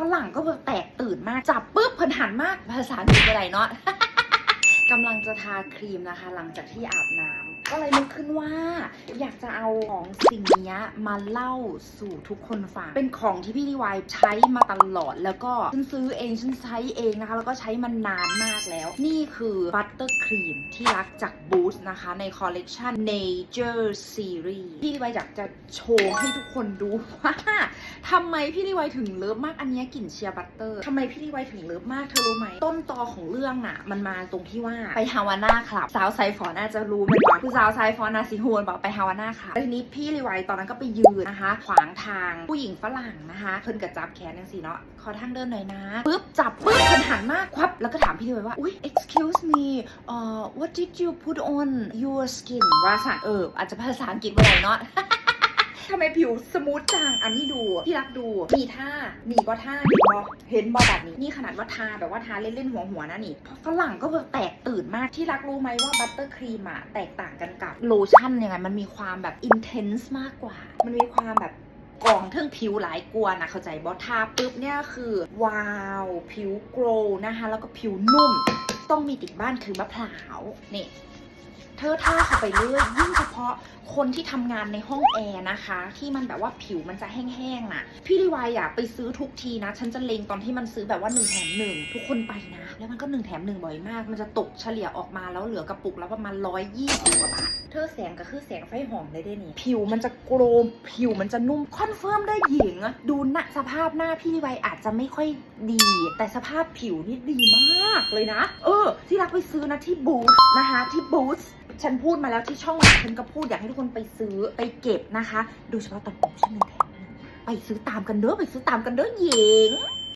ฝรั่งก็แบบแตกตื่นมาก จับปุ๊บพันหันมากภาษาอังกฤษอะไรเนาะกำลังจะทาครีมนะคะ หลังจากที่อาบน้ำ ก็เลยนึกขึ้นว่า อยากจะเอาของสิ่งนี้มาเล่าสู่ทุกคนฟัง เป็นของที่พี่ดีวายใช้มาตลอด แล้วก็ฉันซื้อเองฉันใช้เองนะคะ แล้วก็ใช้มานนานมากแล้ว นี่คือบัตเตอร์ครีมที่รักจากบูสนะคะ ในคอลเลกชัน Nature Series พี่ดีวายอยากจะโชว์ให้ทุกคนดูว่าทำไมพี่ดีไวถึงเลิฟมากอันนี้กลิ่นเชียร์บัตเตอร์ทำไมพี่ดีไวถึงเลิฟมากเธอรู้ไหมต้นตอของเรื่องน่ะ มันมาตรงที่ว่าไปฮาวาน่าคลับสาวไซฟอนน่าจะรู้ไหมว่าคือาวไซฟอนนาซิฮวนบอกไปฮาวาน่าค่ะแล้วทีนี้พี่ลีไวตอนนั้นก็ไปยืนนะคะ ขวางทางผู้หญิงฝรั่งนะคะเพิ่นกับจับแขนยังสิเนาะขอทางเดินหน่อยนะปึ๊บจับปึ๊บคนหันมากควับแล้วก็ถามพี่ลีไวว่าอุ้ย excuse me เอ่อ what did you put on your skin ว่าษาเอออาจจะภาษาอังกฤษว่าอะไรเนาะ ทำไมผิวสมูทจัง อันนี้ดูพี่รักดู มีท่า มีบอท่า เห็นบอเห็นบอแบบนี้ นี่ขนาดว่าทาแบบว่าทาเล่นๆหัวหัวๆนะนี่ฝรั่งก็แบบแตกตื่นมาก ที่รักรู้ไหมว่าบัตเตอร์ครีมอะแตกต่างกันกับโลชั่นยังไง มันมีความแบบอินเทนส์มากกว่า มันมีความแบบกองเทิงผิวหลายกลัวนะเข้าใจบอทาปุ๊บเนี่ยคือว้าว ผิวโกล์นะคะ แล้วก็ผิวนุ่ม ต้องมีติดบ้านคือมะพร้าวนี่ เธอท่าเข้าไปเรื่อยยิ่งเฉพาะคนที่ทำงานในห้องแอร์นะคะ ที่มันแบบว่าผิวมันจะแห้งๆน่ะ พี่ดีวายอะไปซื้อทุกทีนะ ฉันจะเลงตอนที่มันซื้อแบบว่า1แถมหนึ่งทุกคนไปนะ แล้วมันก็1แถมหนึ่งบ่อยมาก มันจะตกเฉลี่ยออกมาแล้วเหลือกระปุกแล้วประมาณ120กว่าบาทเธอแสงก็คือแสงไฟหอมเลยด้นี่ ผิวมันจะโกลมผิวมันจะนุ่มคอนเฟิร์มได้หญิง ดูหน้าสภาพหน้าพี่ดีวายอาจจะไม่ค่อยดี แต่สภาพผิวนี่ดีมากเลยนะ เออ ที่รักไปซื้อนะที่บูธนะคะที่บูธ ฉันพูดมาแล้วที่ช่องฉันก็พูดอยากให้ทุกคนไปซื้อไปเก็บนะคะ โดยเฉพาะตอนโปรโมชั่นหนึ่งแถมหนึ่งไปซื้อตามกันเด้อไปซื้อตามกันเด้อหญิง